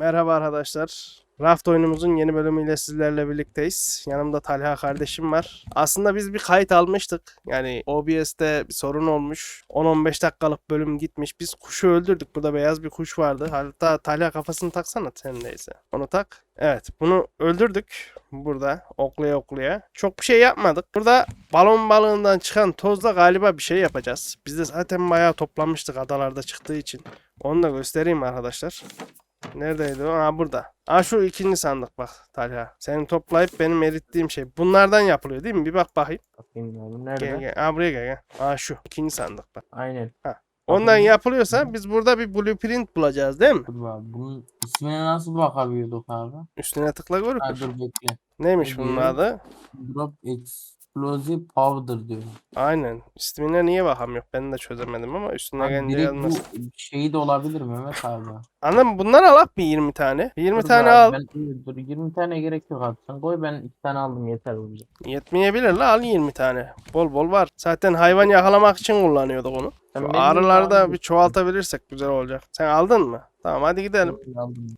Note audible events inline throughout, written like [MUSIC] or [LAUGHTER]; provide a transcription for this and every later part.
Merhaba arkadaşlar. Raft oyunumuzun yeni bölümüyle sizlerle birlikteyiz. Yanımda Talha kardeşim var. Aslında biz bir kayıt almıştık. Yani OBS'te bir sorun olmuş. 10-15 dakikalık bölüm gitmiş. Biz kuşu öldürdük. Burada beyaz bir kuş vardı. Hatta Talha kafasını taksana sen neyse. Onu tak. Evet bunu öldürdük. Burada oklaya oklaya. Çok bir şey yapmadık. Burada balon balığından çıkan tozla galiba bir şey yapacağız. Biz de zaten bayağı toplamıştık adalarda çıktığı için. Onu da göstereyim arkadaşlar. Neredeydi o? Ha burada. Aa şu ikinci sandık bak Talha. Senin toplayıp benim erittiğim şey. Bunlardan yapılıyor değil mi? Bir bak bakayım. Bakayım abi nerede? Gel gel. Aa buraya gel gel. Aa şu ikinci sandık bak. Aynen. Ondan Bakayım. yapılıyorsa biz burada bir blueprint bulacağız değil mi? Dur abi. Bunun ismine nasıl bakabiliyorduk abi? Üstüne tıkla Ha, görürüz. dur bekle. Neymiş Ne bunun adı? Drop Explosive Powder diyor. Aynen. İsmine niye bakamıyor? Ben de çözemedim ama üstüne Abi gelince direkt bu yazmaz. şeyi de olabilir Mehmet abi. Mı? Bundan alak bir 20 tane. Bir 20 Dur tane abi, al. Ben, dur 20 tane gerek yok abi. Sen koy ben 2 tane aldım yeter bu bize. Yetmeyebilir la al 20 tane. Bol bol var. Zaten hayvan yakalamak için kullanıyorduk onu. Sen Şu benim da bir çoğaltabilirsek güzel olacak. Sen aldın mı? Tamam hadi gidelim.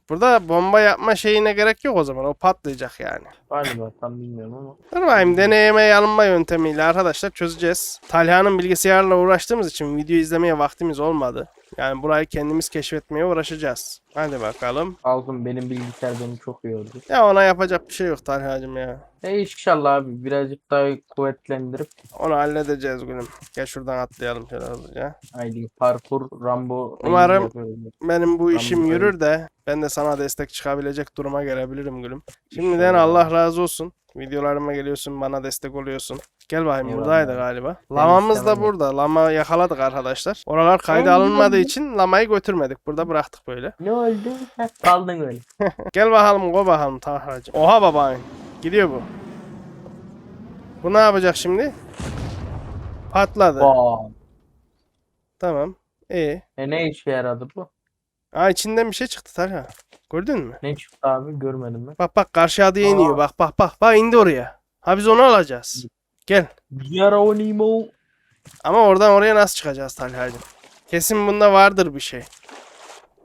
Burada bomba yapma şeyine gerek yok o zaman. O patlayacak yani. Galiba tam bilmiyorum ama. Dur bakayım deneyime yanılma yöntemiyle arkadaşlar çözeceğiz. Talha'nın bilgisayarla uğraştığımız için video izlemeye vaktimiz olmadı. Yani burayı kendimiz keşfetmeye uğraşacağız. Hadi bakalım. Aldım benim bilgisayar beni çok yordu. Ya ona yapacak bir şey yok Talha'cığım ya. E inşallah abi birazcık daha kuvvetlendirip Onu halledeceğiz gülüm. Gel şuradan atlayalım şöyle hızlıca. haydi parkur Rambo Umarım-. Benim bu işim Tamam, yürür de ben de sana destek çıkabilecek duruma gelebilirim gülüm. Şimdiden Allah razı olsun. Videolarıma geliyorsun bana destek oluyorsun. Gel bakayım Eyvallah. buradaydı galiba. Lamamız da burada. Lama yakaladık arkadaşlar. Oralar kayda Ay, alınmadığı için lamayı götürmedik. Burada bıraktık böyle. Ne oldu? Kaldın öyle. [LAUGHS] Gel bakalım go bakalım Tahracığım. Oha babayın. Gidiyor bu. Bu ne yapacak şimdi? Patladı. Vay. Tamam. İyi. E ne işe yaradı bu? Aa içinden bir şey çıktı Talha. Gördün mü? Ne çıktı abi görmedim ben. Bak bak karşı adaya iniyor. Aa. Bak bak bak. Bak indi oraya. Ha biz onu alacağız. Gel. Geronimo. Ama oradan oraya nasıl çıkacağız Talha'cığım? Kesin bunda vardır bir şey.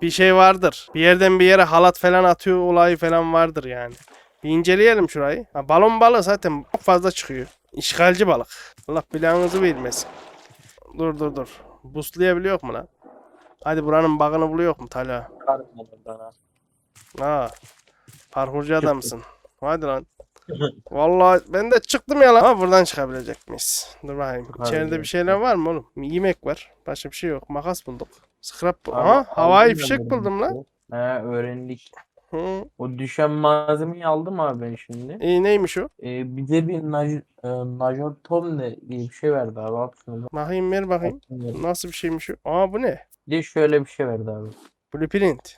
Bir şey vardır. Bir yerden bir yere halat falan atıyor olayı falan vardır yani. Bir inceleyelim şurayı. Ha, balon balığı zaten çok fazla çıkıyor. İşgalci balık. Allah belanızı vermesin. Dur dur dur. Buslayabiliyor mu lan? Hadi buranın bug'ını buluyor mu Talha? Karmadım bana. Ha. Parkurcu adamsın. Hadi lan. Vallahi ben de çıktım ya lan. Ama buradan çıkabilecek miyiz? Dur bakayım. İçeride bir şeyler var mı oğlum? Yemek var. Başka bir şey yok. Makas bulduk. Scrap bu. Aha havai fişek buldum lan. He öğrendik. Hı. O düşen malzemeyi aldım abi ben şimdi. İyi neymiş o? E, bize bir naj, e, Najor Tom ne diye bir şey verdi abi. Bakayım ver bakayım. Nasıl bir şeymiş o? Aa bu ne? De şöyle bir şey verdi abi. Blueprint.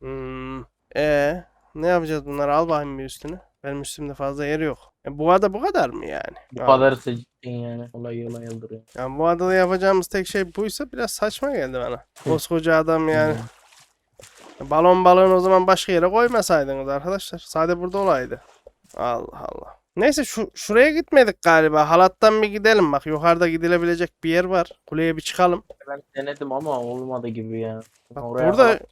Hmm. E ne yapacağız bunları? Al bakayım bir üstüne. Benim üstümde fazla yer yok. E, bu ada bu kadar mı yani? Bu kadar cidden yani. Olay olay yıldırıyor. Yani bu adada yapacağımız tek şey buysa biraz saçma geldi bana. Koskoca adam yani. Balon balığını o zaman başka yere koymasaydınız arkadaşlar. Sade burada olaydı. Allah Allah. Neyse şu şuraya gitmedik galiba. Halattan bir gidelim bak. Yukarıda gidilebilecek bir yer var. Kuleye bir çıkalım. Ben denedim ama olmadı gibi ya. Bak Oraya burada halat-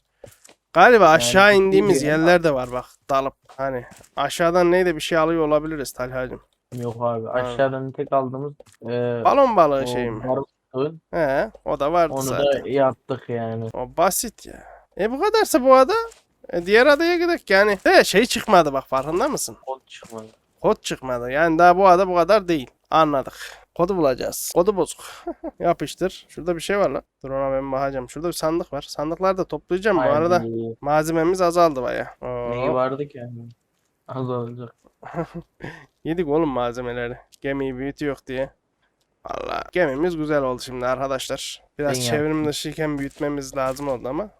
galiba aşağı ciddi indiğimiz yerler de var bak. Dalıp hani aşağıdan neyde bir şey alıyor olabiliriz Talha'cığım. Yok abi. Aşağıdan tek aldığımız e, Balon balığı o şey mi? He, o da vardı Onu zaten. da yaptık yani. O basit ya. E bu kadarsa bu ada. E, diğer adaya gidelim yani. De şey çıkmadı bak farkında mısın? Kod çıkmadı. Kod çıkmadı. Yani daha bu ada bu kadar değil. Anladık. Kodu bulacağız. Kodu bozuk. [LAUGHS] Yapıştır. Şurada bir şey var lan. Dur ona ben bakacağım. Şurada bir sandık var. Sandıkları da toplayacağım bu arada. Malzememiz azaldı baya. Neyi vardı ki yani? Az olacak. [LAUGHS] Yedik oğlum malzemeleri. Gemiyi büyütüyor diye. Valla gemimiz güzel oldu şimdi arkadaşlar. Biraz Ben çevrim dışıyken büyütmemiz lazım oldu ama.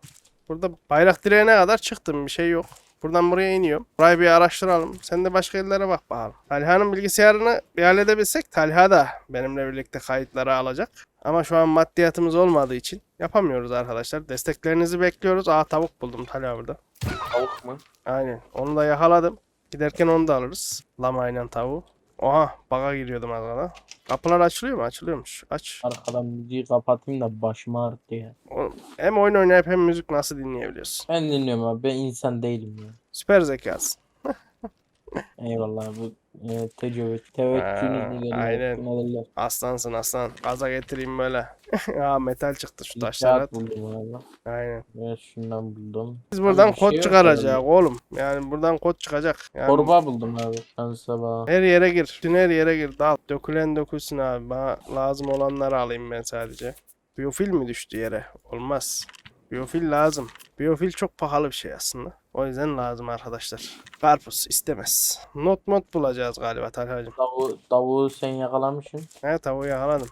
Burada bayrak direğine kadar çıktım bir şey yok. Buradan buraya iniyorum. Burayı bir araştıralım. Sen de başka yerlere bak bakalım. Talha'nın bilgisayarını bir halledebilsek Talha da benimle birlikte kayıtları alacak. Ama şu an maddiyatımız olmadığı için yapamıyoruz arkadaşlar. Desteklerinizi bekliyoruz. Aa tavuk buldum Talha burada. Tavuk mu? Aynen. Onu da yakaladım. Giderken onu da alırız. Lamayla tavuğu. Oha baga giriyordum az kala. Kapılar açılıyor mu? Açılıyormuş. Aç. Arkadan müziği kapatayım da başım ağrıttı ya. Oğlum, Hem oyun oynayıp hem müzik nasıl dinleyebiliyorsun? Ben dinliyorum abi. Ben insan değilim ya. Süper zekasın. Eyvallah bu e, tecrübe. Ha, Teveccühünüz aynen. Ne derler? Aslansın aslan. Gaza getireyim böyle. [LAUGHS] Aa metal çıktı şu buldum abi. Aynen. Evet şundan buldum. Biz buradan bir şey kod yok çıkaracak herhalde. oğlum. Yani buradan kod çıkacak. Yani Torba buldum abi. Ben sabah. her yere gir. Bütün her yere gir. Dal. Dökülen dökülsün abi. Bana lazım olanları alayım ben sadece. Biyofil mi düştü yere? Olmaz. Biyofil lazım. Biyofil çok pahalı bir şey aslında. O yüzden lazım arkadaşlar. Karpuz istemez. Not mod bulacağız galiba Talha'cığım. Tavuğu, tavuğu sen yakalamışsın. He tavuğu yakaladım.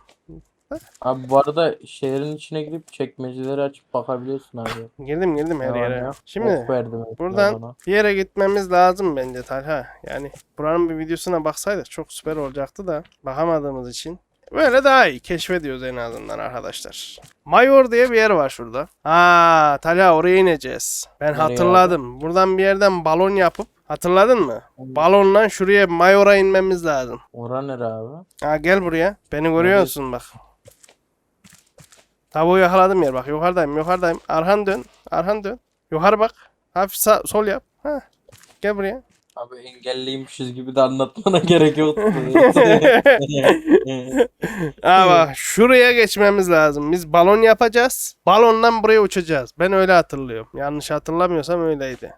Abi bu arada şehrin içine girip çekmeceleri açıp bakabiliyorsun abi. Girdim girdim her yere. yok? Şimdi verdim buradan bir yere gitmemiz lazım bence Talha. Yani buranın bir videosuna baksaydık çok süper olacaktı da bakamadığımız için. Böyle daha iyi keşfediyoruz en azından arkadaşlar. Mayor diye bir yer var şurada. Aa Talha oraya ineceğiz. Ben Nereye hatırladım. Buradan bir yerden balon yapıp hatırladın mı? Balonla şuraya Mayor'a inmemiz lazım. Ora nere abi? Ha gel buraya. Beni görüyor Nereye? musun bak. Tavuğu yakaladım yer bak. Yukarıdayım yukarıdayım. Arhan dön. Arhan dön. Yukarı bak. Hafif sağ, sol yap. Ha. Gel buraya. Abi engelliymişiz gibi de anlatmana [LAUGHS] gerek yoktu. [LAUGHS] Bak şuraya geçmemiz lazım. Biz balon yapacağız. Balondan buraya uçacağız. Ben öyle hatırlıyorum. Yanlış hatırlamıyorsam öyleydi.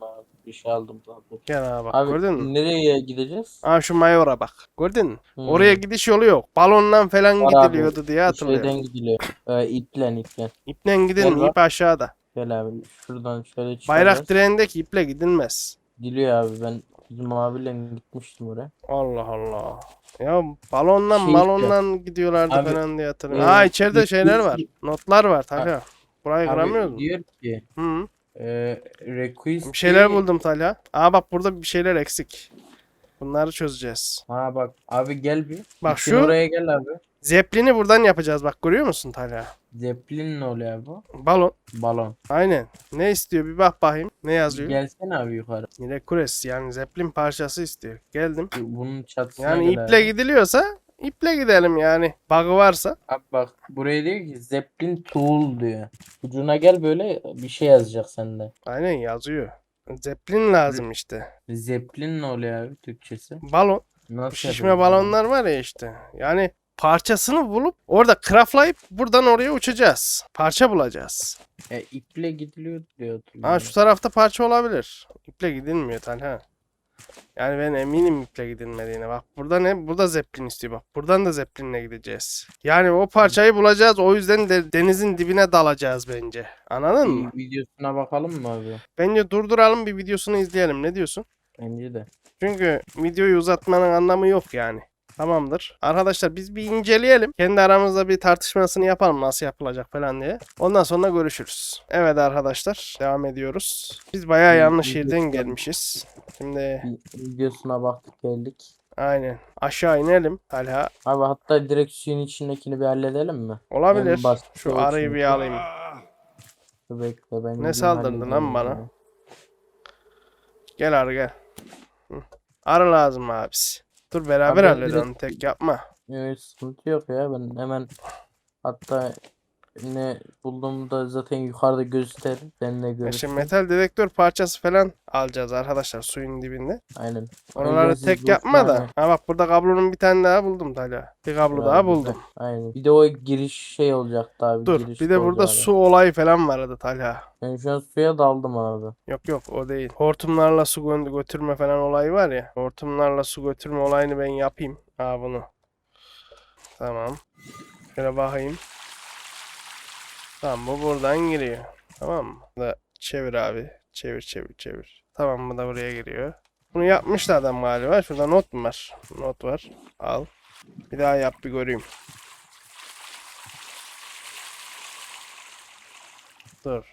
Abi, bir şey aldım zaten. Gel abi bak Abi gördün mü? nereye gideceğiz? Ha şu Mayor'a bak. Gördün mü? Hmm. Oraya gidiş yolu yok. Balondan falan Var abi. gidiliyordu diye hatırlıyorum. Şeyden gidiliyor. Ee, iplen iplen. İple. Gel bak. ip aşağıda. Gel abi şuradan şöyle çıkacağız. Bayrak direğindeki iple gidilmez. Gidiliyor abi ben bizim abiyle gitmiştim oraya. Allah Allah. Ya balondan Şey balondan gidiyorlardı Abi, falan diye hatırlıyorum. e, Ha içeride şeyler var. Notlar var Talha. Burayı kıramıyoruz mu? diyor ki Hı. e, request Bir şeyler buldum Talha. Aa bak burada bir şeyler eksik. Bunları çözeceğiz. Ha bak abi gel bir. Bak Gittin şu- oraya gel abi. Zeplini buradan yapacağız bak görüyor musun Talha? Zeppelin ne oluyor bu? Balon. Balon. Aynen. Ne istiyor bir bak bakayım. Ne yazıyor? Gelsene abi yukarı. Yine kures yani zeplin parçası istiyor. Geldim. Bunun çatısına Yani iple abi. gidiliyorsa iple gidelim yani. Bug'ı varsa. Abi bak buraya diyor ki Zeppelin Tool diyor. Ucuna gel böyle bir şey yazacak sende. Aynen yazıyor. Zeplin lazım işte. Zeppelin ne oluyor abi Türkçesi? Balon. Nasıl Şişme balonlar var ya işte. Yani parçasını bulup orada craftlayıp buradan oraya uçacağız. Parça bulacağız. E, iple gidiliyor diyor. Ha şu tarafta parça olabilir. İple gidilmiyor Talha. Yani ben eminim iple gidilmediğine. Bak burada ne? Burada zeplin istiyor bak. Buradan da zeplinle gideceğiz. Yani o parçayı bulacağız. O yüzden de denizin dibine dalacağız bence. Anladın mı? Bir videosuna bakalım mı abi? Bence durduralım bir videosunu izleyelim. Ne diyorsun? Bence de. Çünkü videoyu uzatmanın anlamı yok yani. Tamamdır. Arkadaşlar biz bir inceleyelim. Kendi aramızda bir tartışmasını yapalım nasıl yapılacak falan diye. Ondan sonra görüşürüz. Evet arkadaşlar devam ediyoruz. Biz bayağı yanlış yerden gelmişiz. Şimdi videosuna baktık geldik. aynen aşağı inelim. Hala Abi hatta direkt suyun içindekini bir halledelim mi? olabilir. Basit Şu arıyı bir alayım. Bekle ben Ne saldırdın lan bana? ya. Gel arı gel. Arı lazım abisi. Dur beraber ben halledelim. direkt- Tek yapma. Yok sıkıntı yok ya ben hemen hatta ne bulduğumda zaten yukarıda gösterir. Ben de görürsün. Şimdi metal dedektör parçası falan alacağız arkadaşlar suyun dibinde. Aynen. Oraları Öncesiz tek yapma da. Ha bak burada kablonun bir tane daha buldum Talha. Bir kablo daha Abi, buldum. Aynen. Bir de o giriş şey olacaktı abi. Dur giriş bir de burada olacağı. su olayı falan vardı Talha. Ben şu an suya daldım abi. Yok yok o değil. Hortumlarla su gö- götürme falan olayı var ya. Hortumlarla su götürme olayını ben yapayım. Ha bunu. Tamam. Şöyle bakayım. Tamam bu buradan giriyor. Tamam mı? Da çevir abi. Çevir çevir çevir. Tamam bu da buraya giriyor. Bunu yapmıştı adam galiba. Şurada not mu var? Not var. Al. Bir daha yap bir göreyim. Dur.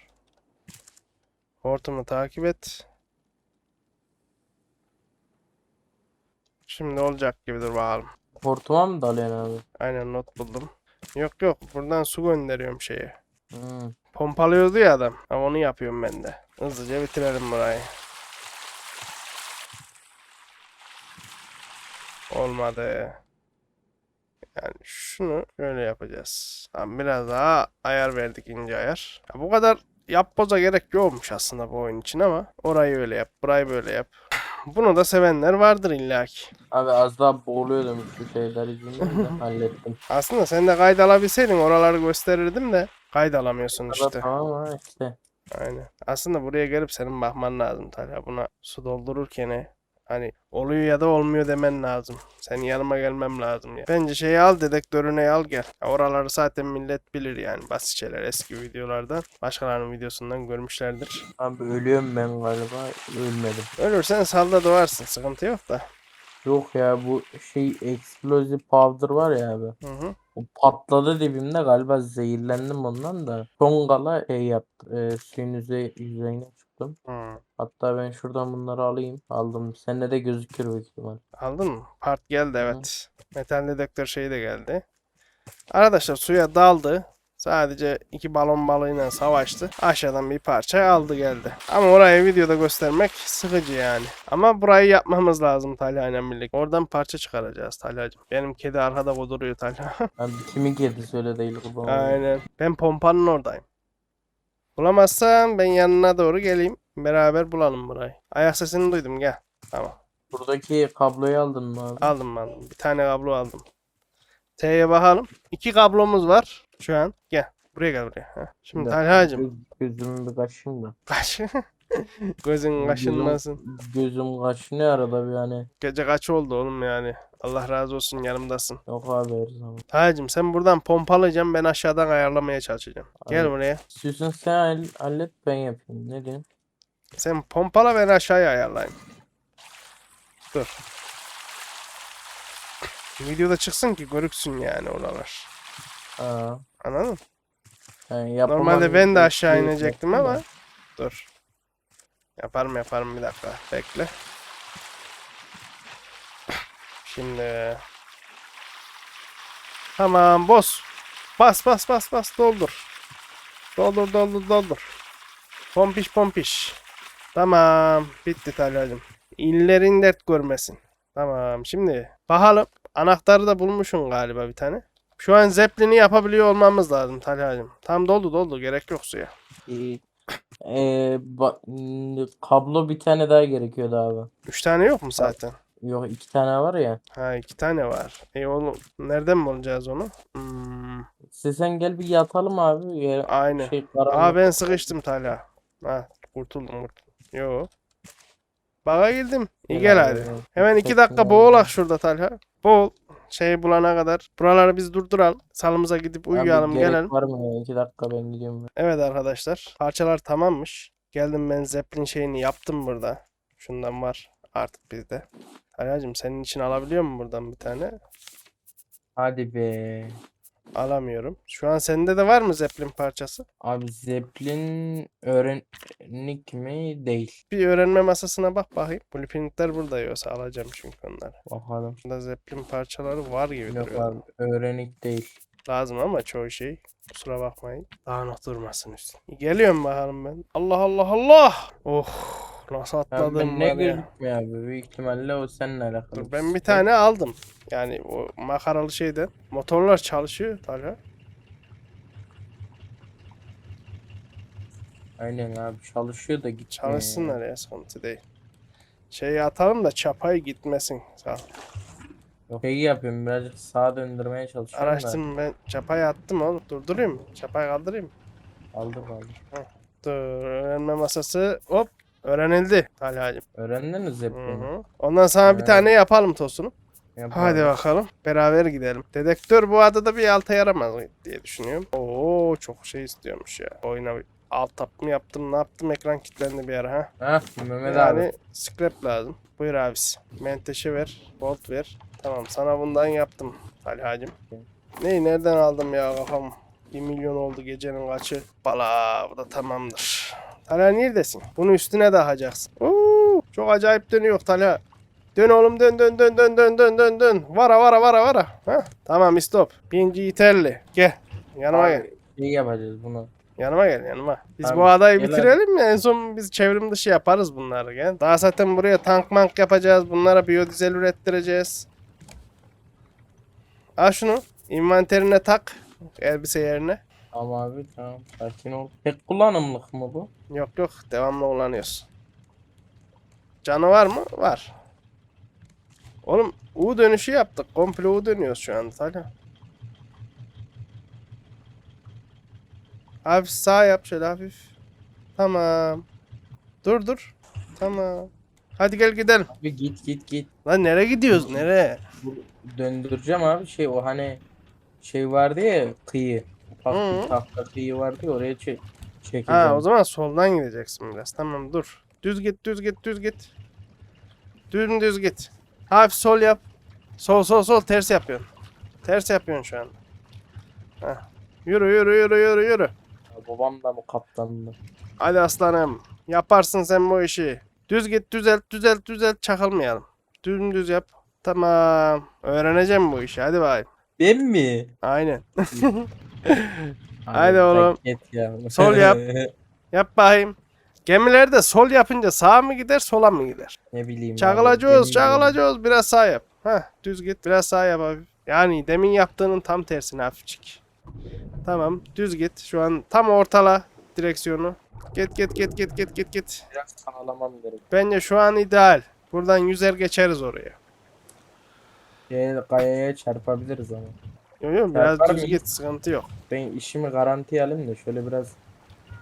Hortumu takip et. Şimdi olacak gibi dur bakalım. Hortuma mı dalıyorsun abi? Aynen not buldum. Yok yok buradan su gönderiyorum şeye. Hmm. Pompalıyordu ya adam. Ama onu yapıyorum ben de. Hızlıca bitirelim burayı. Olmadı. Yani şunu şöyle yapacağız. Tamam biraz daha ayar verdik ince ayar. Ya bu kadar yapboza gerek yokmuş aslında bu oyun için ama orayı öyle yap, burayı böyle yap. Bunu da sevenler vardır illaki. Abi az daha boğuluyordum şu şeyler yüzünden de [LAUGHS] hallettim. Aslında sen de kayıt alabilseydin oraları gösterirdim de kayıt alamıyorsun İşte. Tamam ha işte. Aynen. Aslında buraya gelip senin bakman lazım Talha. Buna su doldururken hani oluyor ya da olmuyor demen lazım. Senin yanıma gelmem lazım ya. Bence şeyi al dedektörüne al gel. Ya Oraları zaten millet bilir yani basit şeyler eski videolardan. Başkalarının videosundan görmüşlerdir. Abi ölüyorum ben galiba. Ölmedim. Ölürsen salda doğarsın. Sıkıntı yok da. Yok ya bu şey explosive powder var ya abi. Hı hı. O patladı dibimde galiba zehirlendim ondan da. Son gala şey yaptı. E, suyun yüze, yüzeyine çıktım. Hı. Hatta ben şuradan bunları alayım. Aldım. Sende de gözükür büyük ihtimal. Aldın mı? Part geldi evet. Metal dedektör şeyi de geldi. Arkadaşlar suya daldı. Sadece iki balon balığıyla savaştı. Aşağıdan bir parça aldı geldi. Ama orayı videoda göstermek sıkıcı yani. Ama burayı yapmamız lazım Talha ile birlikte. Oradan parça çıkaracağız Talha'cığım. Benim kedi arkada koduruyor Talha. [LAUGHS] Abi kimin kedisi öyle değil kurban. Aynen. Ben pompanın oradayım. Bulamazsan ben yanına doğru geleyim. Beraber bulalım burayı. Ayak sesini duydum gel. Tamam. Buradaki kabloyu aldın mı abi? Aldım aldım. Bir tane kablo aldım. T'ye bakalım. İki kablomuz var şu an. Gel. Buraya gel buraya. Heh. Şimdi Talha'cığım. göz- Gözümü bir kaşıyım da. Kaç. [LAUGHS] Gözün kaşınmasın. Gözüm kaşınıyor arada bir hani. Gece kaç oldu oğlum yani. Allah razı olsun yanımdasın. Yok abi her zaman. Talha'cığım sen buradan pompalayacaksın. Ben aşağıdan ayarlamaya çalışacağım. Gel Abi. buraya. İstiyorsan sen hall- hallet ben yapayım. Ne diyorsun? Sen pompala ben aşağıya ayarlayayım. Dur. Videoda çıksın ki görüksün yani oralar. Aa, Anladın mı? yani yapamam Normalde ben de aşağı inecektim yaptım ama da. dur. Yaparım yaparım bir dakika. Bekle. Şimdi Tamam boz. Bas bas bas bas doldur. Doldur doldur doldur. Pompiş pompiş. Tamam bitti Talha'cığım. İllerin dert görmesin. Tamam şimdi bakalım. Anahtarı da bulmuşsun galiba bir tane. Şu an zeplini yapabiliyor olmamız lazım Talha'cığım. Tam doldu doldu gerek yok suya. İyi. Ee, kablo bir tane daha gerekiyordu abi. Üç tane yok mu zaten? Yok iki tane var ya. Ha iki tane var. E oğlum nereden bulacağız onu? Hmm, İstersen gel bir yatalım abi. Ya, aynen. şey Aa ben sıkıştım Talha. Ha kurtuldum kurtuldum. Yo. Baga girdim. İyi gel hadi. Hemen iki dakika boğulak şurada Talha. Boğul. Şeyi bulana kadar. Buraları biz durduralım. Salımıza gidip uyuyalım gerek gelelim. var mı ya? Dakika ben gidiyorum. Evet arkadaşlar. Parçalar tamammış. Geldim ben Zeppelin şeyini yaptım burada. Şundan var artık bizde. Talha'cığım senin için alabiliyor mu buradan bir tane? Hadi be. Alamıyorum. Şu an sende de var mı Zeppelin parçası? Abi Zeppelin öğrenlik mi? Değil. Bir öğrenme masasına bak bakayım. Blueprintler burada yoksa alacağım çünkü onları. Bakalım. Burada Zeppelin parçaları var gibi Yok duruyor. abi öğrenlik değil. Lazım ama çoğu şey. Kusura bakmayın. Dağınık durmasın üstüne. Geliyorum bakalım ben. Allah Allah Allah. Oh nasıl Abi atladım ben ne var ya. gözükmüyor abi. Büyük ihtimalle o seninle alakalı. Dur ben bir tane aldım. Yani o makaralı şeyden. Motorlar çalışıyor Talha. Aynen abi çalışıyor da gitmiyor. Çalışsınlar ya sıkıntı değil. Şeyi atalım da çapayı gitmesin. Sağ ol. Yok yapıyorum birazcık sağa döndürmeye çalışıyorum da. Ben çapayı attım oğlum. Durdurayım mı? Çapayı kaldırayım mı? Aldık aldık. Dur öğrenme masası hop öğrenildi Talha'cığım. Öğrendiniz Hı Zeppelin'i. hı. Ondan sonra bir Evet. tane yapalım tosunu. Yap Hadi bakalım. Beraber gidelim. Dedektör bu adada bir alta yaramaz diye düşünüyorum. Oo çok şey istiyormuş ya. Oyuna bir alt tap mı yaptım ne yaptım ekran kilitlendi bir ara ha. Hah Mehmet yani abi. scrap lazım. Buyur abisi. Menteşe ver. Bolt ver. Tamam sana bundan yaptım Talha'cığım. Neyi nereden aldım ya kafam. 1 milyon oldu gecenin kaçı. Bala bu da tamamdır. Talha neredesin? Bunu üstüne dağacaksın. Oo, çok acayip dönüyor Talha. Dön oğlum dön dön dön dön dön dön dön dön. Vara vara vara vara. Ha? Tamam stop. Birinci yeterli. Gel. Yanıma gel. Abi, şey yapacağız bunu. Yanıma gel yanıma. Biz Abi, bu adayı gel bitirelim ya en son biz çevrim dışı yaparız bunları gel. Daha zaten buraya tank mank yapacağız. Bunlara biyodizel ürettireceğiz. al şunu. İnvanterine tak. Elbise yerine. Ama abi tamam sakin ol. Tek kullanımlık mı bu? Yok yok devamlı kullanıyorsun. Canı var mı? Var. Oğlum U dönüşü yaptık. Komple U dönüyoruz şu anda. Hadi. Hafif sağ yap şöyle hafif. Tamam. Dur dur. Tamam. Hadi gel gidelim. Abi git git git. Lan nereye gidiyoruz? Nereye? Döndüreceğim abi şey o hani şey vardı ya kıyı. Hı. bir tahta kıyı vardı ya oraya çek çekeceğim. Ha o zaman soldan gideceksin biraz. Tamam dur. Düz git düz git düz git. Düz düz git. Hafif sol yap. Sol sol sol ters yapıyorsun. Ters yapıyorsun şu an. Heh. Yürü yürü yürü yürü yürü. Ya Babam da mı kaptandı? Hadi aslanım. Yaparsın sen bu işi. Düz git düzelt düzelt düzelt çakılmayalım. Dümdüz yap. Tamam. Öğreneceğim bu işi. Hadi bakayım. Ben mi? Aynen. [LAUGHS] Haydi oğlum. Git ya. Sol yap. [LAUGHS] Yap bakayım. Gemilerde sol yapınca sağa mı gider sola mı gider? ne bileyim. Çakılacağız, çakılacağız. Biraz sağ yap. Heh, düz git. Biraz sağ yap abi. Yani demin yaptığının tam tersine hafifçik. Tamam, düz git. Şu an tam ortala direksiyonu. Git git git git git git git. Biraz sağlamam gerek. Bence şu an ideal. Buradan yüzer geçeriz oraya. Şey, kayaya çarpabiliriz ama. Yok yok biraz düz git sıkıntı yok. Ben işimi garantiye alayım da şöyle biraz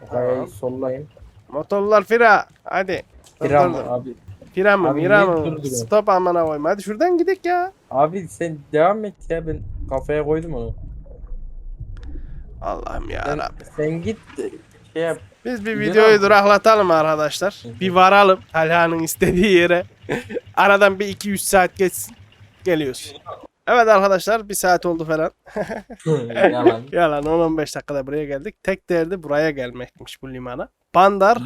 o kayayı Tamam. sollayayım. Motorlar fira. Hadi. Dur, dur. abi. Fira mı Abi mira niye mı? Stop amına koyma. Hadi şuradan gidelim ya. Abi sen devam et ya ben kafaya koydum onu. Allah'ım ya Sen, sen git şey yap. Biz bir videoyu abi. duraklatalım arkadaşlar. Hı hı. Bir varalım Talha'nın istediği yere. [LAUGHS] Aradan bir 2-3 saat geçsin. Geliyoruz. Evet arkadaşlar bir saat oldu falan. [LAUGHS] Yalan. Yalan 10-15 dakikada buraya geldik. Tek derdi buraya gelmekmiş bu limana. Bandar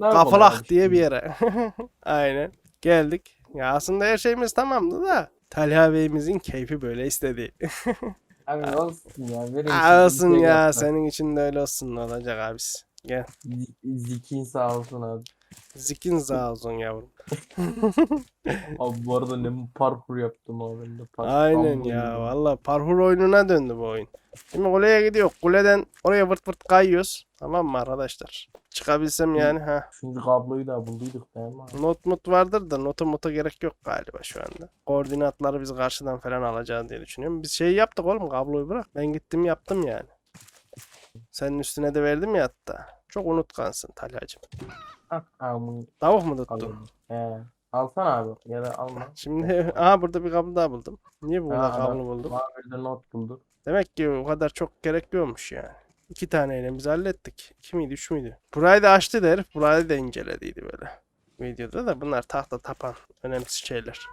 Kafalak diye bir yere. [LAUGHS] Aynen. Geldik. Ya aslında her şeyimiz tamamdı da. Talha Bey'imizin keyfi böyle istedi. [LAUGHS] Abi olsun ya. Verin olsun şey ya yapma. senin için de öyle olsun ne olacak abis. Gel. Zikin sağ olsun abi. Zikin sağ olsun yavrum. [LAUGHS] Abi bu arada ne parkur yaptım abi. Ben de parkur Aynen ya valla parkur oyununa döndü bu oyun. Şimdi kuleye gidiyor. Kuleden oraya vırt vırt kayıyoruz. Tamam mı arkadaşlar? Çıkabilsem yani ha. Şimdi kabloyu da bulduyduk değil mi? abi? Not mut vardır da nota muta gerek yok galiba şu anda. Koordinatları biz karşıdan falan alacağız diye düşünüyorum. Biz şey yaptık oğlum kabloyu bırak. Ben gittim yaptım yani. Senin üstüne de verdim ya hatta. Çok unutkansın Talhacım. Hah abi Tavuk mu tuttu? alalım. He. Alsana abi ya da alma. Şimdi [LAUGHS] aha burada bir kablo daha buldum. Niye bu kadar kablo buldum? Mavi'de not bulduk. Demek ki o kadar çok gerek yokmuş yani. İki taneyle biz hallettik. İki miydi, üç müydü? Burayı da açtı herif. Burayı da incelediydi böyle. Videoda da bunlar tahta tapan önemsiz şeyler.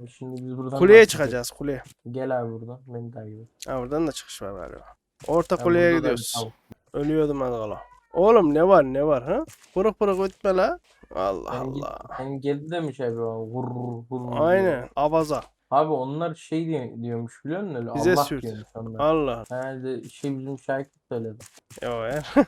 E Şimdi biz buradan Kuleye çıkacağız kuleye. Gel abi buradan. Beni takip et. Ha buradan da çıkış var galiba. Orta Ben kuleye gidiyoruz. Ölüyordum az kala. Oğlum ne var ne var ha? Pırık pırık ötme la. Allah Sen git- Allah. Sen geldi de mi şey yapıyor? Vur vur vur. Aynen. Abaza. Abi onlar şey diye, diyormuş biliyor musun öyle? Bize Allah sürdü. diyormuş onlar. Allah. Herhalde şey bizim Şahit söyledi. Yo ya. [LAUGHS]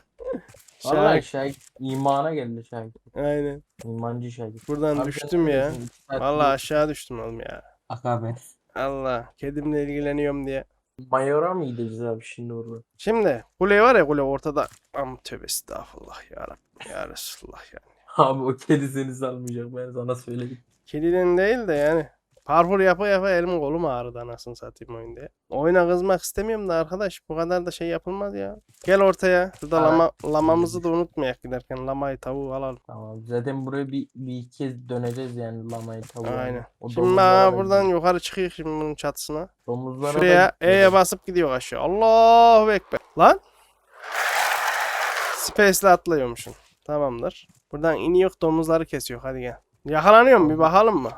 Vallahi Şahit. İmana geldi Şahit. Aynen. İmancı Şahit. Buradan Abi düştüm ya. bir- aşağı düştüm oğlum ya. Aga be. Allah. Kedimle ilgileniyorum diye. Mayora mı gideceğiz abi şimdi burada? Şimdi kule var ya kule ortada. Am tövbe estağfurullah ya Rabbi ya Resulullah yani. Abi o kedi seni salmayacak ben sana söyleyeyim. Kediden değil de yani. Parkur yapa yapa elim kolum ağrıdı anasını satayım oyunda. Oyuna kızmak istemiyorum da arkadaş bu kadar da şey yapılmaz ya. Gel ortaya. Şurada lama, lamamızı da unutmayak giderken lamayı tavuğu alalım. Tamam zaten buraya bir, bir iki kez döneceğiz yani lamayı tavuğu. Aynen. O Şimdi buradan gidiyor. yukarı çıkıyor şimdi bunun çatısına. Domuzlara Şuraya. E'ye basıp gidiyor aşağı. Allahu Ekber. Lan. Space'le atlıyormuşum. Tamamdır. Buradan iniyor domuzları kesiyor. Hadi gel. Yakalanıyor mu? Bir bakalım mı?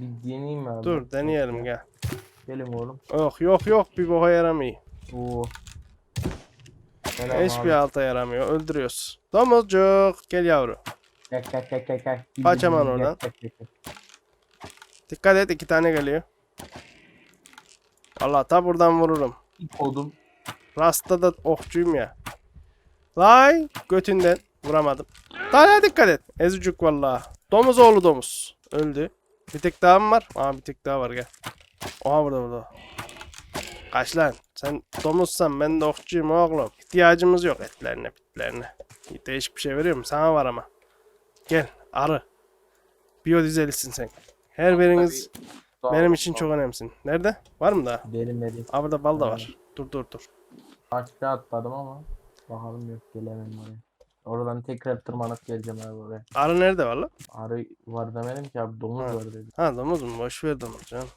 Bir deneyeyim abi. Dur deneyelim gel. Gelin oğlum. Yok yok yok bir boka yaramıyor. Oo. Selam Hiçbir abi. alta yaramıyor. Öldürüyoruz. Domuzcuk. Gel yavru. Gel gel gel gel gel. Kaç hemen oradan. gel, gel, gel. Dikkat et iki tane geliyor. Allah ta buradan vururum. Kodum. Rasta da okçuyum ya. Lay götünden vuramadım. Daha dikkat et. Ezucuk vallahi. Domuz oğlu domuz. Öldü. Bir tek daha mı var? Aa bir tek daha var gel. Oha burada burada. Kaç lan. Sen domuzsan ben de okçuyum oğlum. İhtiyacımız yok etlerine bitlerine. Değişik bir şey veriyorum sana var ama. Gel arı. Biyodizelisin sen. Her biriniz benim için çok önemlisin. Nerede? Var mı daha? Derin derin. Aa burada bal da var. Dur dur dur. Aşağı atladım ama. Bakalım yok gelemem oraya. Oradan tekrar tırmanıp geleceğim abi oraya. Arı nerede var lan? Arı var demedim ki abi domuz Ha. var dedim. Ha domuz mu? Boş ver domuz canım.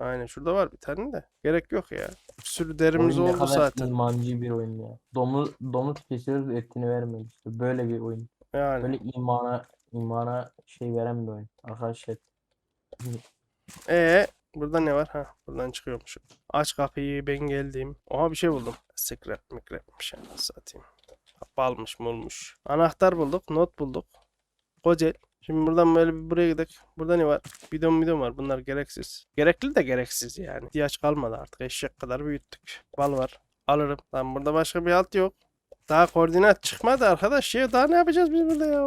Aynen şurada var bir tane de. Gerek yok ya. Bir sürü derimiz Oyun oldu zaten. imancı bir oyun ya. Domuz, domuz kesiyoruz etini vermiyor işte. Böyle bir oyun. Yani. Böyle imana imana şey veren bir oyun. Arkadaşlar. Ee burada ne var? Ha buradan çıkıyormuş. Aç kapıyı ben geldim. Oha bir şey buldum. Secret mikretmiş ya satayım. Balmış mulmuş. Anahtar bulduk. Not bulduk. Kocel. Şimdi buradan böyle bir buraya gidelim. Burada ne var? Bidon bidon var. Bunlar gereksiz. Gerekli de gereksiz yani. İhtiyaç kalmadı artık. Eşek kadar büyüttük. Bal var. Alırım. Lan burada başka bir alt yok. Daha koordinat çıkmadı arkadaş. Ya daha ne yapacağız biz burada ya?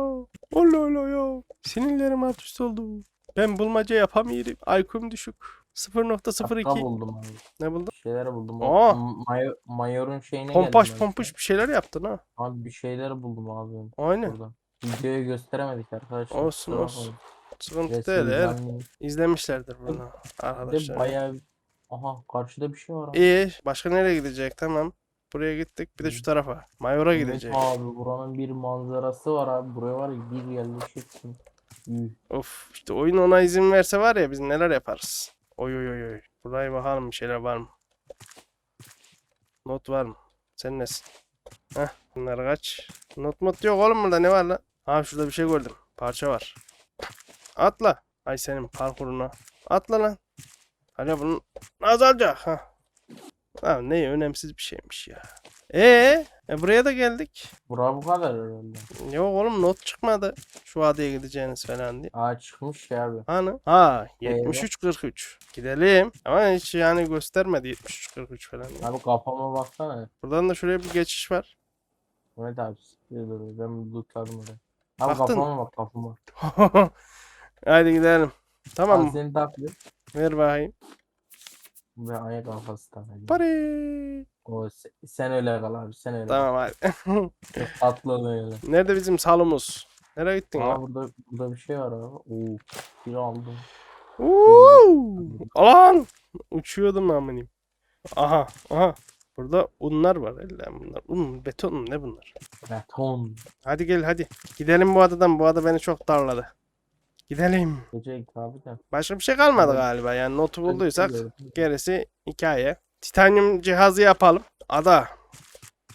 Allah Allah ya. Sinirlerim alt üst oldu. Ben bulmaca yapamıyorum. IQ'm düşük. Şapka 0.02. buldum abi. Ne buldun? Bir şeyler buldum. Aa! Mayo, mayorun şeyine Pompaş geldim ben. pompuş bir şeyler yaptın ha. Abi bir şeyler buldum abi. Aynen. Burada. Videoyu gösteremedik arkadaşlar. Olsun, kusura olsun. Sıkıntı değil. Eğer izlemişlerdir bunu Bir de arkadaşlar. bayağı Aha karşıda bir şey var abi. İyi. Başka nereye gidecek? Tamam. Buraya gittik. Bir de şu tarafa. Mayor'a Evet gidecek. Abi buranın bir manzarası var abi. Buraya var ya bir yerleşirsin. Üh. Of. işte oyun ona izin verse var ya biz neler yaparız. Oy oy oy. Buraya bakalım bir şeyler var mı? Not var mı? Sen nesin? Heh. Bunlar kaç? Not mot yok oğlum burada ne var lan? Ha şurada bir şey gördüm. Parça var. Atla. Ay senin parkuruna. Atla lan. Hala bunun azalacak ha. Ha ne önemsiz bir şeymiş ya. Ee, e buraya da geldik. Bura bu kadar herhalde. Yok oğlum not çıkmadı. Şu adaya gideceğiniz falan diye. Aa çıkmış ya abi. Hani? Ha Eyvah. 73-43. Gidelim. Ama hiç yani göstermedi 73-43 falan. diye. Abi kafama baksana. Buradan da şuraya bir geçiş var. Mehmet abi. Ben lootladım oraya. Abi Baktın. kafama bak kafama. [LAUGHS] Haydi gidelim. Tamam Abi seni taklit. ver bakayım. Ve ayak kafası takacağım. Pari. O se- sen öyle kal abi sen öyle. Tamam hadi. [LAUGHS] Çok tatlı öyle. Nerede bizim salımız? Nereye gittin Aa lan? burada burada bir şey var abi. Oo. Bir aldım. Uuu. Alan. Uçuyordum amanim. Aha. Aha. Burada unlar var ellen bunlar. Un, beton mu? ne bunlar? Beton. Hadi gel hadi. Gidelim bu adadan. Bu ada beni çok darladı. Gidelim. Gece abi de. Başka bir şey kalmadı Evet. galiba. Yani notu bulduysak gerisi hikaye. Titanyum cihazı yapalım. Ada.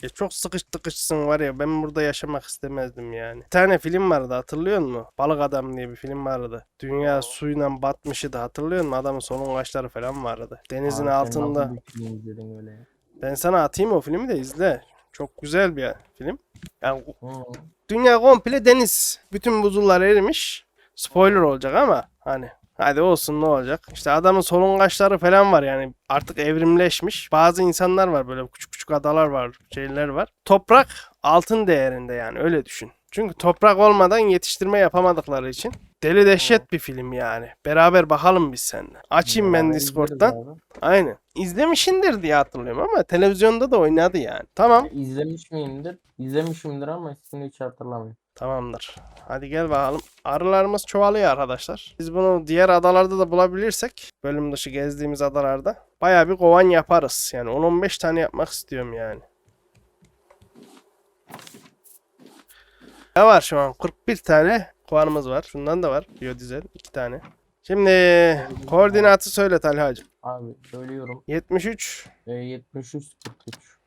Ya çok sıkış tıkışsın var ya ben burada yaşamak istemezdim yani. Bir tane film vardı hatırlıyor musun? Balık Adam diye bir film vardı. Dünya suyla batmışı da hatırlıyor musun? Adamın solungaçları falan vardı. Denizin Abi altında. Ben sana atayım o filmi de izle. Çok güzel bir film. Yani Hı. Dünya komple deniz. Bütün buzullar erimiş. Spoiler olacak ama hani hadi olsun ne olacak. İşte adamın solungaçları falan var yani artık evrimleşmiş. Bazı insanlar var böyle küçük küçük adalar var, şeyler var. Toprak altın değerinde yani öyle düşün. Çünkü toprak olmadan yetiştirme yapamadıkları için deli dehşet bir film yani. Beraber bakalım biz seninle. Açayım ben Discord'dan. Aynen. İzlemişindir diye hatırlıyorum ama televizyonda da oynadı yani. Tamam. İzlemiş miyimdir? İzlemişimdir ama ismini hiç hatırlamıyorum. Tamamdır. Hadi gel bakalım. Arılarımız çoğalıyor arkadaşlar. Biz bunu diğer adalarda da bulabilirsek bölüm dışı gezdiğimiz adalarda baya bir kovan yaparız. Yani 10-15 tane yapmak istiyorum yani. Ne var şu an? 41 tane kovanımız var. Şundan da var. Biyodizel 2 tane. Şimdi koordinatı söyle Talhacığım. Abi söylüyorum. 73 E, 73 43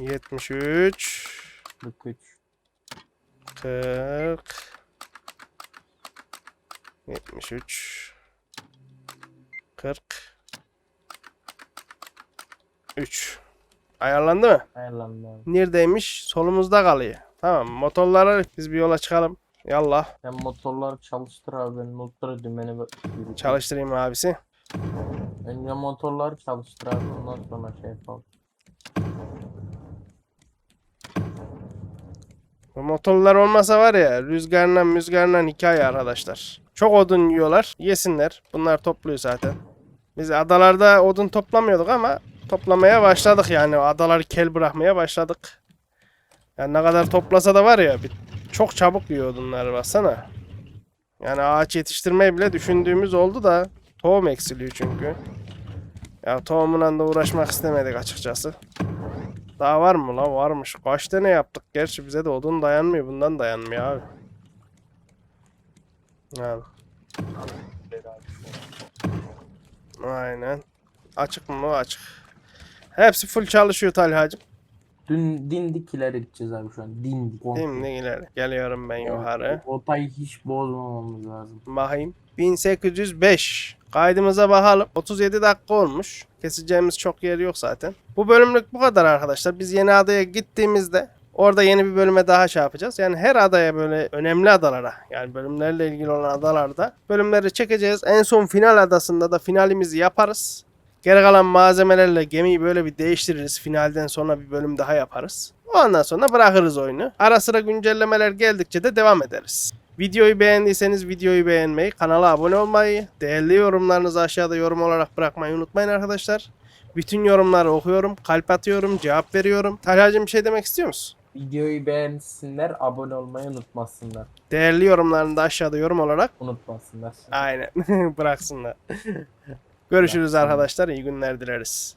73 43 40 73 40 3 Ayarlandı mı? Ayarlandı abi. Neredeymiş? Solumuzda kalıyor. Tamam motorları biz bir yola çıkalım. Yallah Sen motorları çalıştır abi. Ben motoru dümeni yürüteyim. çalıştırayım abisi. Önce motorları çalıştır abi. Ondan sonra şey yapalım. Bu motorlar olmasa var ya rüzgarla müzgarla hikaye arkadaşlar. Çok odun yiyorlar. Yesinler. Bunlar topluyor zaten. Biz adalarda odun toplamıyorduk ama toplamaya başladık yani. Adaları kel bırakmaya başladık. Yani ne kadar toplasa da var ya çok çabuk yiyor odunları baksana. Yani ağaç yetiştirmeyi bile düşündüğümüz oldu da tohum eksiliyor çünkü. Ya tohumla da uğraşmak istemedik açıkçası. Daha var mı lan? Varmış. Kaç tane yaptık? Gerçi bize de odun dayanmıyor. Bundan dayanmıyor abi. Yani. Aynen. Açık mı? Açık. Hepsi full çalışıyor Talhacım. Dün dindik ileri gideceğiz abi şu an. Dindik. Şimdi ileri. Geliyorum ben yukarı. Rotayı hiç bozmamamız lazım. Bakayım. 1805. Kaydımıza bakalım. 37 dakika olmuş. Keseceğimiz çok yer yok zaten. Bu bölümlük bu kadar arkadaşlar. Biz yeni adaya gittiğimizde orada yeni bir bölüme daha şey yapacağız. Yani her adaya böyle önemli adalara yani bölümlerle ilgili olan adalarda bölümleri çekeceğiz. En son final adasında da finalimizi yaparız. Geri kalan malzemelerle gemiyi böyle bir değiştiririz. Finalden sonra bir bölüm daha yaparız. Ondan sonra bırakırız oyunu. Ara sıra güncellemeler geldikçe de devam ederiz. Videoyu beğendiyseniz videoyu beğenmeyi, kanala abone olmayı, değerli yorumlarınızı aşağıda yorum olarak bırakmayı unutmayın arkadaşlar. Bütün yorumları okuyorum, kalp atıyorum, cevap veriyorum. Talhacığım bir şey demek istiyor musun? Videoyu beğensinler, abone olmayı unutmasınlar. Değerli yorumlarını da aşağıda yorum olarak Unutmasınlar. aynen [LAUGHS] bıraksınlar. Görüşürüz arkadaşlar. İyi günler dileriz.